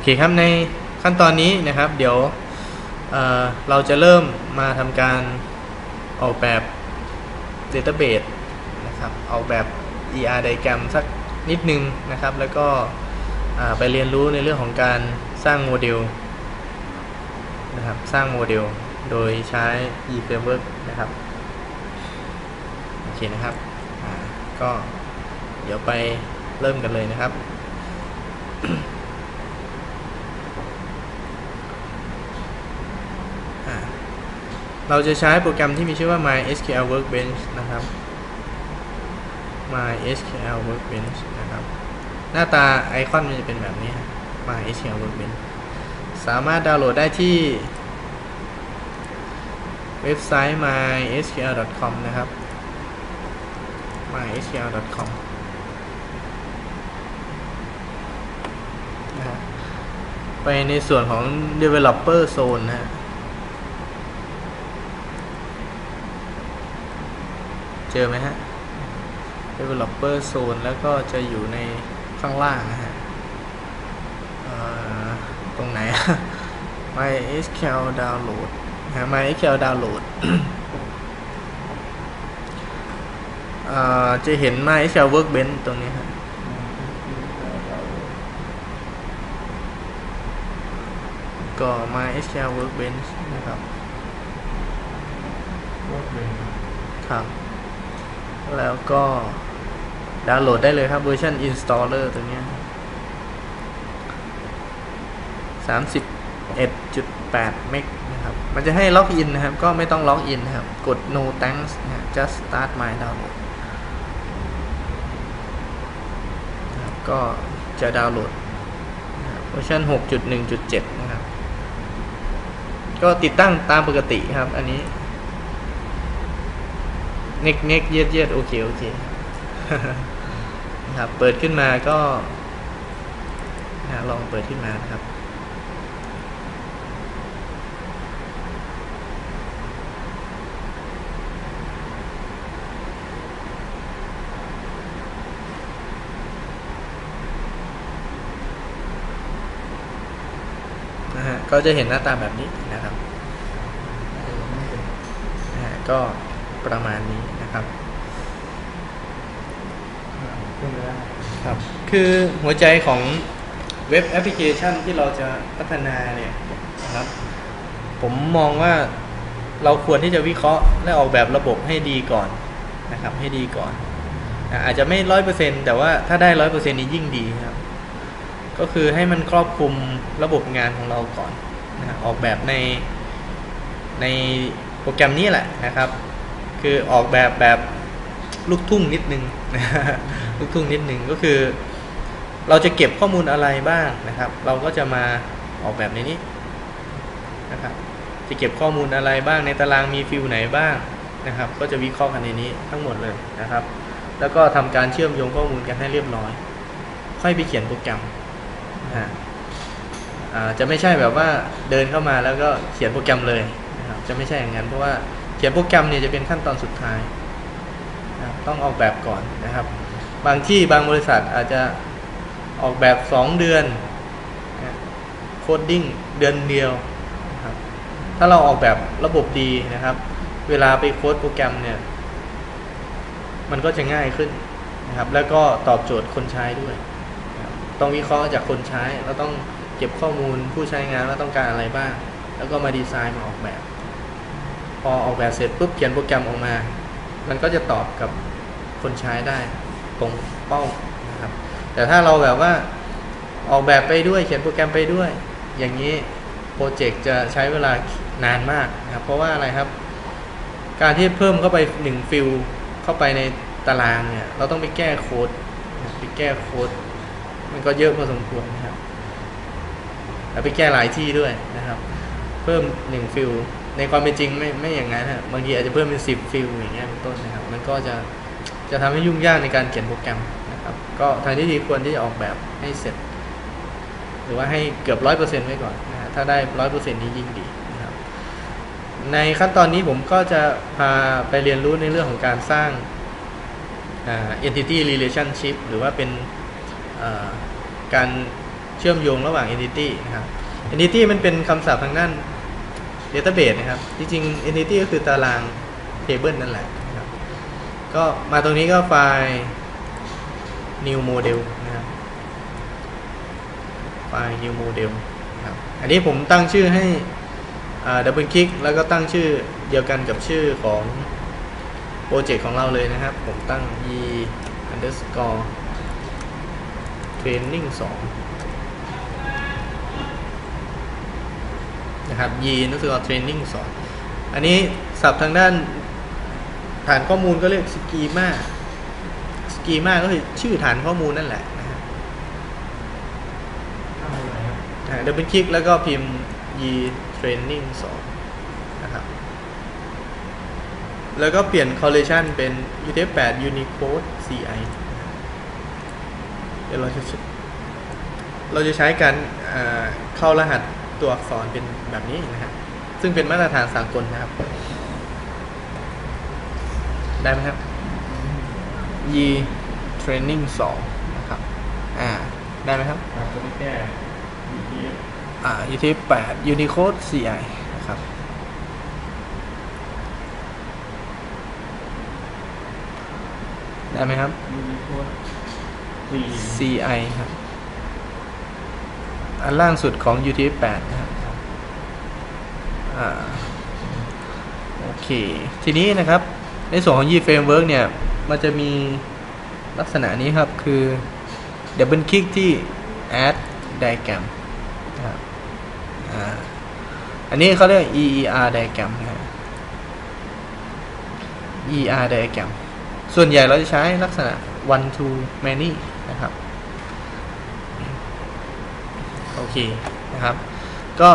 อเคครับในขั้นตอนนี้นะครับ เดี๋ยวเเราจะเริ่มมาทำการออกแบบ Database นะครับออกแบบ ER diagram สักนิดนึงนะครับ แล้วก็ไปเรียนรู้ในเรื่องของการสร้างโมเดลนะครับสร้างโมเดลโดยใช้ eFramework นะครับโอเคนะครับก็เดี๋ยวไปเริ่มกันเลยนะครับ เราจะใช้โปรแกรมที่มีชื่อว่า MySQL Workbench นะครับ MySQL Workbench นะครับ หน้าตาไอคอนมันจะเป็นแบบนี้ MySQL Workbench สามารถดาวน์โหลดได้ที่เว็บไซต์ mysql.com นะครับ mysql.com ไปในส่วนของ developer zone นะฮะ เจอไหมฮะ developer zone แล้วก็จะอยู่ในข้างล่างนะฮะตรงไหน MySQL download นะ MySQL download จะเห็น MySQL workbench ตรงนี้ครับก็ MySQL workbench นะครับครับ แล้วก็ดาวน์โหลดได้เลยครับเวอร์ชัน installer ตัวนี้31.8เมกนะครับ มันจะให้ล็อกอินนะครับ ก็ไม่ต้องล็อกอินนะครับ กด no thanks นะ just start my download ก็จะดาวน์โหลดเวอร์ชัน6.1.7นะครับ ก็ติดตั้งตามปกติครับ อันนี้ เน็กเน็กเย็ดเย็ดโอเค โอเคนะครับเปิดขึ้นมาก็นะลองเปิดขึ้นมานะครับนะฮะก็จะเห็นหน้าตาแบบนี้นะครับนะฮะก็ ประมาณนี้นะครับครับคือหัวใจของเว็บแอปพลิเคชันที่เราจะพัฒนาเนี่ยนะครับ ผมมองว่าเราควรที่จะวิเคราะห์และออกแบบระบบให้ดีก่อนนะครับ ให้ดีก่อนอาจจะไม่ร้อยเปอร์เซ็นแต่ว่าถ้าได้ร้อยเปอร์เซ็นนี้ยิ่งดีครับ ก็คือให้มันครอบคลุมระบบงานของเราก่อนนะออกแบบในในโปรแกรมนี้แหละนะครับ คือออกแบบแบบลูกทุ่งนิดนึงลูกทุ่งนิดนึงก็คือ เราจะเก็บข้อมูลอะไรบ้างนะครับ เราก็จะมาออกแบบในนี้นะครับ จะเก็บข้อมูลอะไรบ้างในตารางมีฟิลไหนบ้างนะครับ ก็จะวิเคราะห์กันในนี้ทั้งหมดเลยนะครับ แล้วก็ทำการเชื่อมโยงข้อมูลกันให้เรียบร้อย ค่อยไปเขียนโปรแกรมนะจะไม่ใช่แบบว่าเดินเข้ามาแล้วก็เขียนโปรแกรมเลยนะครับ จะไม่ใช่อย่างนั้นเพราะว่า เขียนโปรแกรมเนี่ยจะเป็นขั้นตอนสุดท้ายนะต้องออกแบบก่อนนะครับ บางที่บางบริษัทอาจจะออกแบบ 2 เดือนโคดดิ้งเดือนเดียวนะครับถ้าเราออกแบบระบบดีนะครับ เวลาไปโค้ดโปรแกรมเนี่ยมันก็จะง่ายขึ้นนะครับ แล้วก็ตอบโจทย์คนใช้ด้วย ต้องวิเคราะห์จากคนใช้ เราต้องเก็บข้อมูลผู้ใช้งานว่าต้องการอะไรบ้าง แล้วก็มาดีไซน์มาออกแบบ พอออกแบบเสร็จปุ๊บเขียนโปรแกรมออกมา มันก็จะตอบกับคนใช้ได้ตรงเป้านะครับ แต่ถ้าเราแบบว่าออกแบบไปด้วยเขียนโปรแกรมไปด้วย อย่างนี้โปรเจกต์จะใช้เวลานานมากนะครับ เพราะว่าอะไรครับ การที่เพิ่มเข้าไปหนึ่งฟิลเข้าไปในตารางเนี่ย เราต้องไปแก้โค้ดไปแก้โค้ดมันก็เยอะพอสมควรนะครับแล้วไปแก้หลายที่ด้วยนะครับ เพิ่มหนึ่งฟิล ในความเป็นจริงไม่ไม่อย่างนั้นฮะบางทีอาจจะเพิ่มเป็นสิบฟิลอย่างเงี้ยเป็นต้นนะครับ มันก็จะจะทำให้ยุ่งยากในการเขียนโปรแกรมนะครับ ก็ทางที่ดีควรที่จะออกแบบให้เสร็จ หรือว่าให้เกือบร้อยเปอร์เซ็นต์ไว้ก่อนนะฮะถ้าได้ร้อยเปอร์เซ็นต์นี้ยิ่งดีนะครับ ในขั้นตอนนี้ผมก็จะพาไปเรียนรู้ในเรื่องของการสร้าง entity relationship หรือว่าเป็นการเชื่อมโยงระหว่าง entity นะครับ entity มันเป็นคำศัพท์ทางด้าน database นะครับ จริงๆ entity ก็คือตาราง table นั่นแหละครับก็มาตรงนี้ก็ไฟล์ new model นะครับ ไฟล์ new model นะครับ อันนี้ผมตั้งชื่อให้ดับเบิลคลิกแล้วก็ตั้งชื่อเดียวกันกับชื่อของโปรเจกต์ของเราเลยนะครับ ผมตั้ง e underscore training 2 นะครับ e underscore training 2อันนี้ศัพท์ทางด้านฐานข้อมูลก็เรียก schema schema ก็คือชื่อฐานข้อมูลนั่นแหละนะครับเดี๋ยวเป็นคลิกแล้วก็พิมพ์ e training 2นะครับ แล้วก็เปลี่ยน collection เป็น UTF-8 Unicode CI เดี๋ยวเราจะเราจะใช้การเข้ารหัส ตัวอักษรเป็นแบบนี้นะครับซึ่งเป็นมาตรฐานสากลนะครับ ได้ไหมครับ e training 2นะครับอ่าได้ไหมครับครับตัวนี้แก้ UTF อ่า UTF-8 Unicode CI นะครับได้ไหมครับ Unicode C CI ครับ อันล่างสุดของ UTF-8 นะครับโอเค ทีนี้นะครับ ในส่วนของ Yi Framework เนี่ย มันจะมีลักษณะนี้ครับคือ Double Click ที่ Add Diagram นะครับอันนี้เขาเรียก EER diagram นะฮะ ER diagram ส่วนใหญ่เราจะใช้ลักษณะ one to many นะครับ โอ เคนะครับ ก็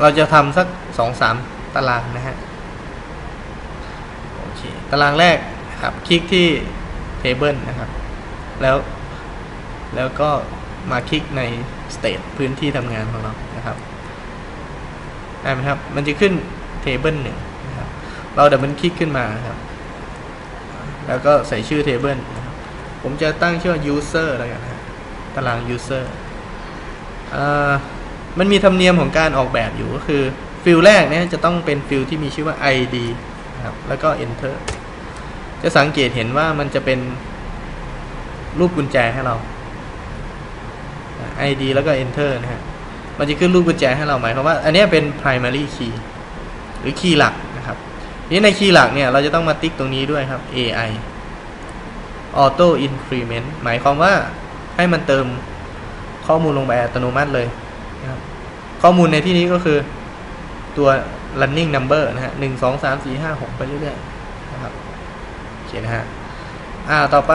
เราจะทำสักสองสามตารางนะฮะโอเคตารางแรกครับ คลิกที่ table นะครับ แล้วแล้วก็มาคลิกใน state พื้นที่ทำงานของเรานะครับได้ไหมครับ มันจะขึ้น table หนึ่งนะครับ เราเดับเบิลคลิกขึ้นมาครับ แล้วก็ใส่ชื่อ table นะครับผมจะตั้งชื่อว่า user แล้วกันนะฮะตาราง user มันมีธรรมเนียมของการออกแบบอยู่ก็คือฟิลแรกเนี่ยจะต้องเป็นฟิลที่มีชื่อว่า id นะครับแล้วก็ enter จะสังเกตเห็นว่ามันจะเป็นรูปกุญแจให้เรา id แล้วก็ enter นะฮะมันจะขึ้นรูปกุญแจให้เราหมายความว่า อันนี้เป็น primary key หรือคีย์หลักนะครับนี้ในคีย์หลักเนี่ยเราจะต้องมาติ๊กตรงนี้ด้วยครับ ai auto increment หมายความว่าให้มันเติม ข้อมูลลงไปอัตโนมัติเลยนะครับข้อมูลในที่นี้ก็คือตัว running number นะฮะหนึ่งสองสามสี่ห้าหกไปเรื่อยๆนะครับโอเคนะฮะอ่าต่อไป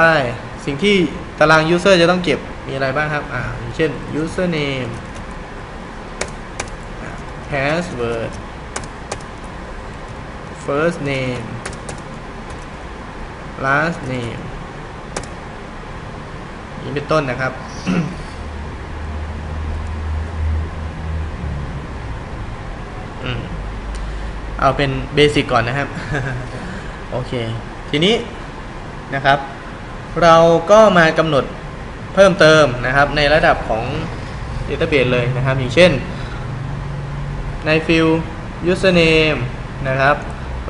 สิ่งที่ตาราง user จะต้องเก็บมีอะไรบ้างครับอ่าอย่างเช่น username password first name last name นี้เป็นต้นนะครับ อืม เอาเป็นเบสิกก่อนนะครับ โอเค ทีนี้นะครับ เราก็มากำหนดเพิ่มเติมนะครับ ในระดับของ Database เลยนะครับ อย่างเช่น ในฟิล username นะครับ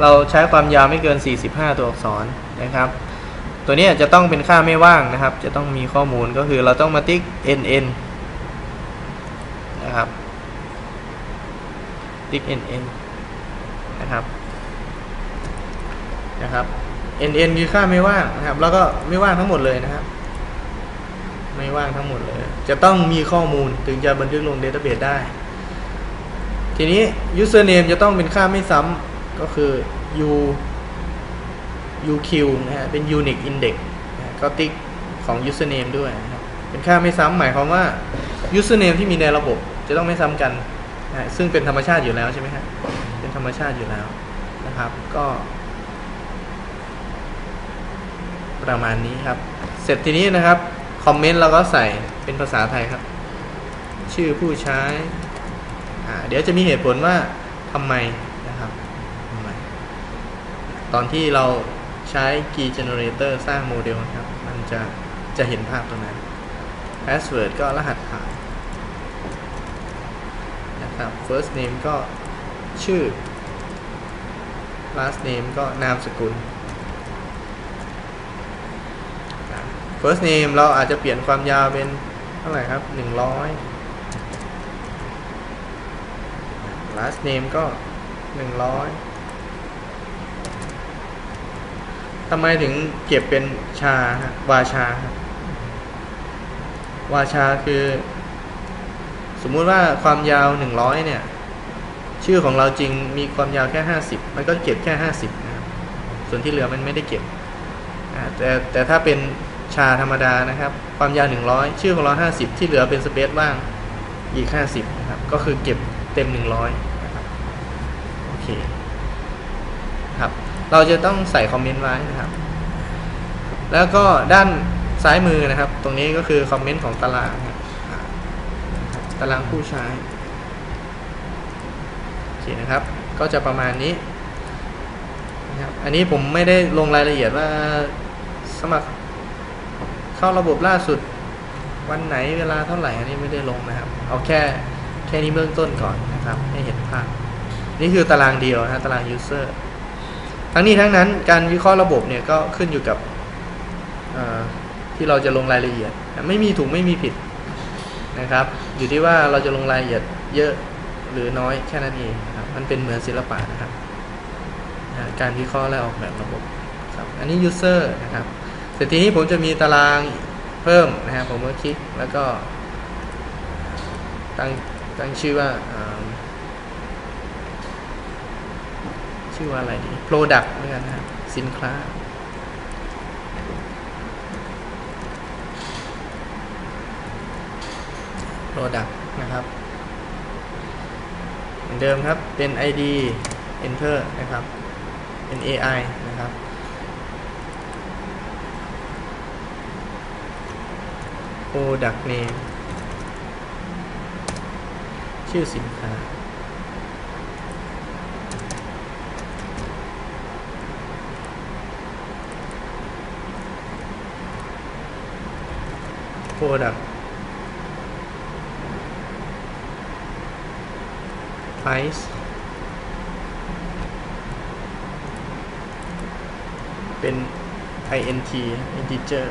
เราใช้ความยาวไม่เกิน 45 ตัวอักษรนะครับ ตัวนี้จะต้องเป็นค่าไม่ว่างนะครับ จะต้องมีข้อมูลก็คือเราต้องมาติ๊ก nn นะครับติ๊ก nn นะครับนะครับ nn คือค่าไม่ว่างนะครับ แล้วก็ไม่ว่างทั้งหมดเลยนะครับ ไม่ว่างทั้งหมดเลย จะต้องมีข้อมูลถึงจะบันทึกลง database ได้ ทีนี้ username จะต้องเป็นค่าไม่ซ้ำก็คือ u uq นะฮะเป็น unique index นะก็ติ๊กของ username ด้วยนะครับเป็นค่าไม่ซ้ำหมายความว่า username ที่มีในระบบจะต้องไม่ซ้ำกันนะซึ่งเป็นธรรมชาติอยู่แล้วใช่ไหมครับ ธรรมชาติอยู่แล้วนะครับ ก็ ประมาณนี้ครับ เสร็จทีนี้นะครับ คอมเมนต์เราก็ใส่เป็นภาษาไทยครับ ชื่อผู้ใช้อ่าเดี๋ยวจะมีเหตุผลว่าทำไมนะครับทำไม ตอนที่เราใช้ key generator สร้างโมเดลนะครับ มันจะจะเห็นภาพตรงนั้น password ก็รหัสผ่านนะครับ first name ก็ ชื่อ last name ก็นามสกุล first name เราอาจจะเปลี่ยนความยาวเป็นเท่าไหร่ครับ 100 last name ก็ 100ทำไมถึงเก็บเป็นชา วาชา วาชาคือ สมมุติว่าความยาว 100 เนี่ย ชื่อของเราจริงมีความยาวแค่ 50 มันก็เก็บแค่ 50นะครับส่วนที่เหลือมันไม่ได้เก็บแต่แต่ถ้าเป็นชาธรรมดานะครับ ความยาว 100 ชื่อของเรา 50 ที่เหลือเป็นสเปซว่างอีก 50นะครับก็คือเก็บเต็ม 100นะครับโอเคครับเราจะต้องใส่คอมเมนต์ไว้นะครับ แล้วก็ด้านซ้ายมือนะครับ ตรงนี้ก็คือคอมเมนต์ของตารางนะตารางผู้ใช้ นะครับ ก็จะประมาณนี้นะครับ อันนี้ผมไม่ได้ลงรายละเอียดว่าสมัครเข้าระบบล่าสุดวันไหนเวลาเท่าไหร่อันนี้ไม่ได้ลงนะครับ เอาแค่แค่นี้เบื้องต้นก่อนนะครับ ให้เห็นภาพ นี่คือตารางเดียวนะตาราง user ทั้งนี้ทั้งนั้นการวิเคราะห์ระบบเนี่ยก็ขึ้นอยู่กับที่เราจะลงรายละเอียด ไม่มีถูกไม่มีผิดนะครับ อยู่ที่ว่าเราจะลงรายละเอียดเยอะ หรือน้อยแค่นั้นเองครับมันเป็นเหมือนศิลปะนะครับการวิเคราะห์และออกแบบระบบครับอันนี้ user นะครับเสร็จทีนี้ผมจะมีตารางเพิ่มนะครับผมก็คลิกแล้วก็ตั้งตั้งชื่อว่าชื่อว่าอะไรดี product เหมือนกันนะครับสินค้า product นะครับ มือนเดิมครับ เป็น ID enter นะครับ เป็น AI นะครับ product name ชื่อสินค้า product price เป็น int integer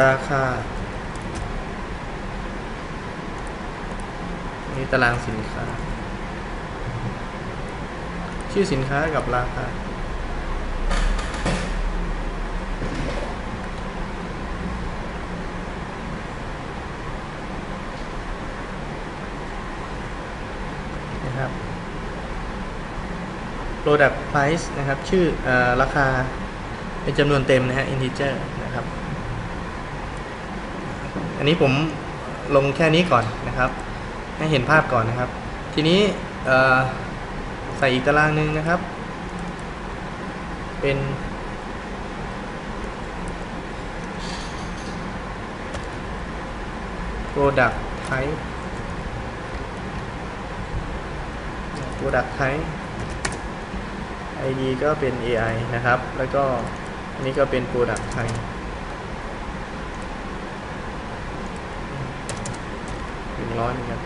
ราคา นี่ตารางสินค้า ชื่อสินค้ากับราคา นะครับ product price นะครับ ชื่อออราคาเป็นจำนวนเต็มนะฮะ integer นะครับ อันนี้ผมลงแค่นี้ก่อนนะครับ ให้เห็นภาพก่อนนะครับ ทีนี้ใส่อีกตารางหนึ่งนะครับ เป็น product type product type ID ก็เป็น AI นะครับ แล้วก็อันนี้ก็เป็น product type หนึ่งร้อยเหมือนกัน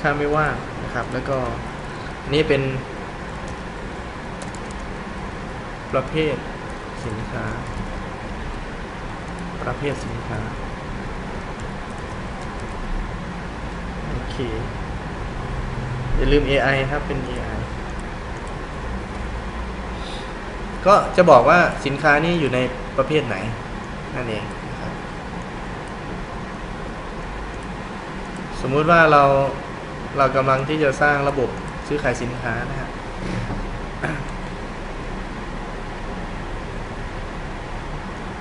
ค่าไม่ว่างนะครับ แล้วก็นนี่เป็น ประเภทสินค้า ประเภทสินค้า โอเค อย่าลืม AI ครับเป็น AI ก็จะบอกว่าสินค้านี้อยู่ในประเภทไหน นั่นเองสมมุติว่าเราเรากำลังที่จะสร้างระบบซื้อขายสินค้านะฮะ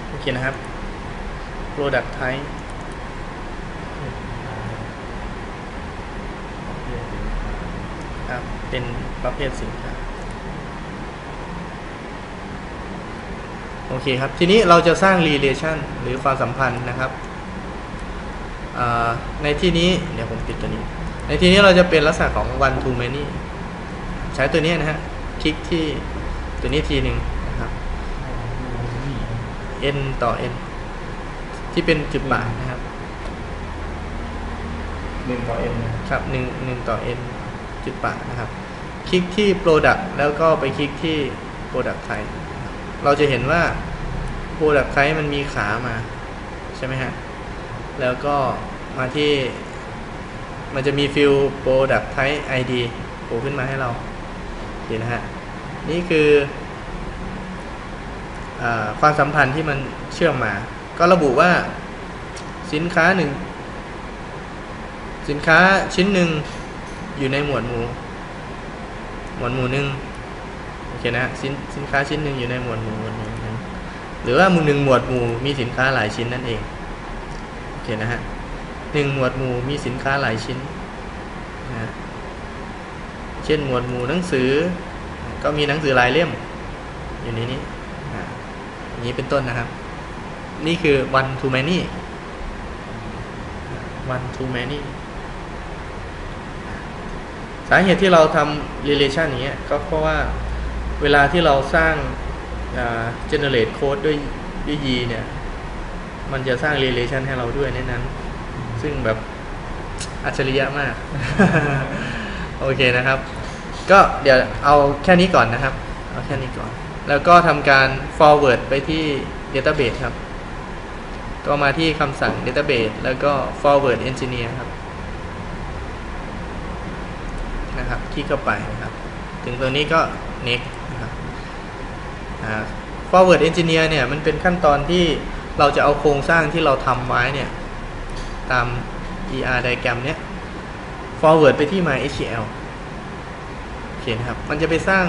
โอเคนะครับ product type ครับเป็นประเภทสินค้า โอเคครับ ทีนี้เราจะสร้าง relation หรือความสัมพันธ์นะครับอ่าในที่นี้เดี๋ยวผมปิดตัวนี้ ในที่นี้เราจะเป็นลักษณะของ one to many ใช้ตัวนี้นะฮะ คลิกที่ตัวนี้ทีหนึ่งนะครับ n ต่อ n ที่เป็นจุดบ่ายนะครับหนึ่งต่อเอ็นนะครับหนึ่งหนึ่งต่อ n จุดป่านะครับ คลิกที่ Product แล้วก็ไปคลิกที่ Product Type นะครับ เราจะเห็นว่า Product Type มันมีขามา ใช่ไหมฮะ แล้วก็มาที่ มันจะมีฟิล Product Type ID โผล่ขึ้นมาให้เราเห็นนะฮะ นี่คืออความสัมพันธ์ที่มันเชื่อมมา ก็ระบุว่าสินค้าหนึ่ง สินค้าชิ้นหนึ่งอยู่ในหมวดหมู่ หมวดหมู่หนึ่ง เคนะสินสินค้าชิ้นหนึ่งอยู่ในหมวดหมู่หมวดหมู่นึ่งหรือว่าหมู่หนึ่งหมวดหมู่มีสินค้าหลายชิ้นนั่นเองโอเคนะฮะหนึ่งหมวดหมู่มีสินค้าหลายชิ้นนะฮะเช่นหมวดหมู่หนังสือ ก็มีหนังสือหลายเล่ม อยู่ในนี้อ่าอย่างนี้เป็นต้นนะครับ นี่คือ one to many one to many สาเหตุที่เราทำ relation อย่างเงี้ก็เพราะว่า เวลาที่เราสร้างอ่า generate code ด้วยด้วย y เนี่ย มันจะสร้าง relation ให้เราด้วยในนั้น ซึ่งแบบอัจฉริยะมาก โอเคนะครับ ก็เดี๋ยวเอาแค่นี้ก่อนนะครับ เอาแค่นี้ก่อน แล้วก็ทำการ forward ไปที่ database ครับ ก็มาที่คำสั่ง database แล้วก็ forward engineer ครับ นะครับ คลิกเข้าไปนะครับ ถึงตัวนี้ก็ next นะครับอ่า forward engineer เนี่ยมันเป็นขั้นตอนที่เราจะเอาโครงสร้างที่เราทำไว้เนี่ย ตาม ER diagram เนี้ย forward ไปที่ MySQL โอเคนะครับ มันจะไปสร้าง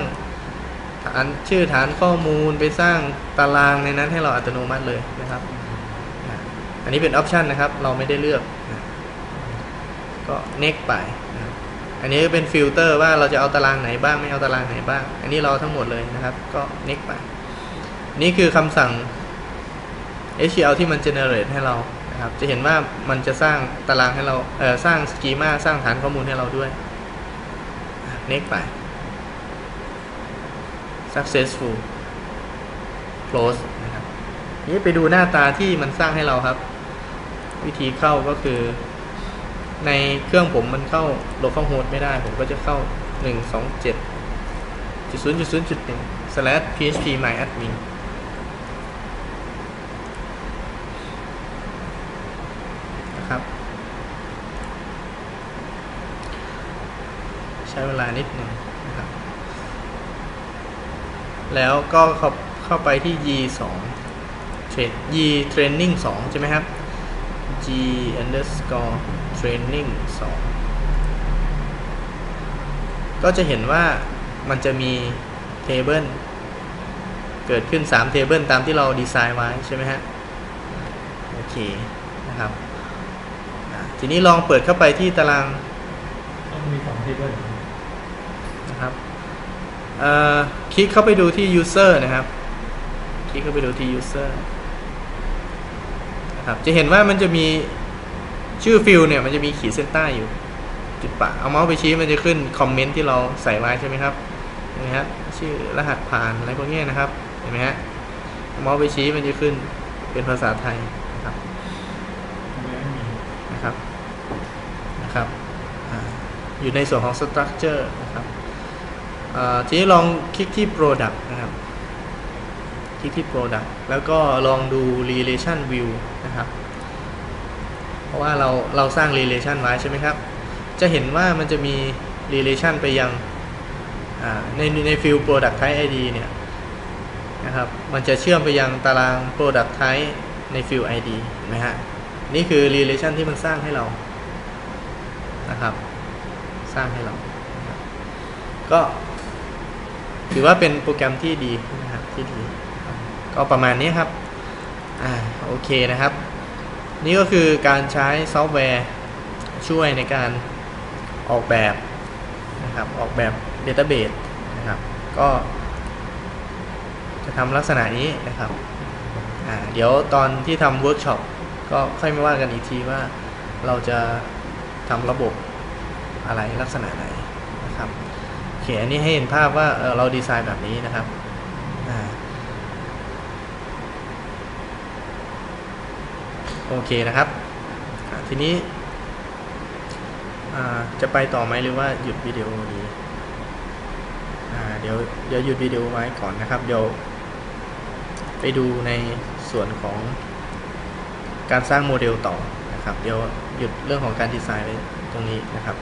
ฐานชื่อฐานข้อมูลไปสร้างตารางในนั้นให้เราอัตโนมัติเลยนะครับ อันนี้เป็นออปชันนะครับ เราไม่ได้เลือก ก็ next ไป อันนี้เป็นฟิลเตอร์ว่าเราจะเอาตารางไหนบ้างไม่เอาตารางไหนบ้าง อันนี้เราทั้งหมดเลยนะครับ ก็ next ไป นี่คือคำสั่ง SQL ที่มัน generate ให้เรานะครับ จะเห็นว่ามันจะสร้างตารางให้เราเออสร้าง schema สร้างฐานข้อมูลให้เราด้วย next ไป successful close นะครับ นี้ไปดูหน้าตาที่มันสร้างให้เราครับ วิธีเข้าก็คือ ในเครื่องผมมันเข้า local host ไม่ได้ ผมก็จะเข้า 127.0.0.1 slash php myadmin นะครับ ใช้เวลานิดหนึ่งนะครับ แล้วก็เข้าเข้าไปที่ y 2 train y training 2 ใช่ไหมครับ g underscore training 2 ก็จะเห็นว่ามันจะมี table เกิดขึ้น3 table ตามที่เราดีไซน์ไว้ใช่ไหมฮะ โอเค นะครับอะทีนี้ลองเปิดเข้าไปที่ตารางต้องมีสองเทเบิลนะครับเอ่อคลิกเข้าไปดูที่ user นะครับ คลิกเข้าไปดูที่ user นะครับ จะเห็นว่ามันจะมี ชื่อฟิลเนี่ยมันจะมีขีดเส้นใต้อยู่ จุดปะเอาเมาส์ไปชี้มันจะขึ้นคอมเมนต์ที่เราใส่ไว้ใช่ไหมครับเห็นไหมฮะชื่อรหัสผ่านอะไรพวกนี้นะครับเห็นไหมฮะเอาเมาส์ไปชี้มันจะขึ้นเป็นภาษาไทยนะครับนะครับนะครับอยู่ในส่วนของ structure นะครับทีนี้ลองคลิกที่ product นะครับคลิกที่ product แล้วก็ลองดู relation view นะครับ ราะว่าเราเราสร้าง relation ไว้ใช่ไหมครับ จะเห็นว่ามันจะมี relation ไปยังในในฟิล product type id เนี่ยนะครับ มันจะเชื่อมไปยังตาราง product type ในฟิล id เห็นไหมฮะ นี่คือ relation ที่มันสร้างให้เรา นะครับ สร้างให้เรานะรก็ถือว่าเป็นโปรแกรมที่ดีนะครับที่ดี ก็ประมาณนี้ครับ อ่า โอเคนะครับ นี่ก็คือการใช้ซอฟต์แวร์ช่วยในการออกแบบนะครับออกแบบ Database นะครับก็จะทำลักษณะนี้นะครับเดี๋ยวตอนที่ทำเวิร์กช็อปก็ค่อยมาว่ากันอีกทีว่าเราจะทำระบบอะไรลักษณะไหนนะครับโอเคอันนี้ให้เห็นภาพว่าเอ่อเราดีไซน์แบบนี้นะครับอ่า โอเคนะครับ ทีนี้จะไปต่อไหมหรือว่าหยุดวิดีโอดีเดี๋ยวเดี๋ยวหยุดวิดีโอไว้ก่อนนะครับ เดี๋ยว ไปดูในส่วนของการสร้างโมเดลต่อนะครับ เดี๋ยวหยุดเรื่องของการดีไซน์ไว้ตรงนี้นะครับ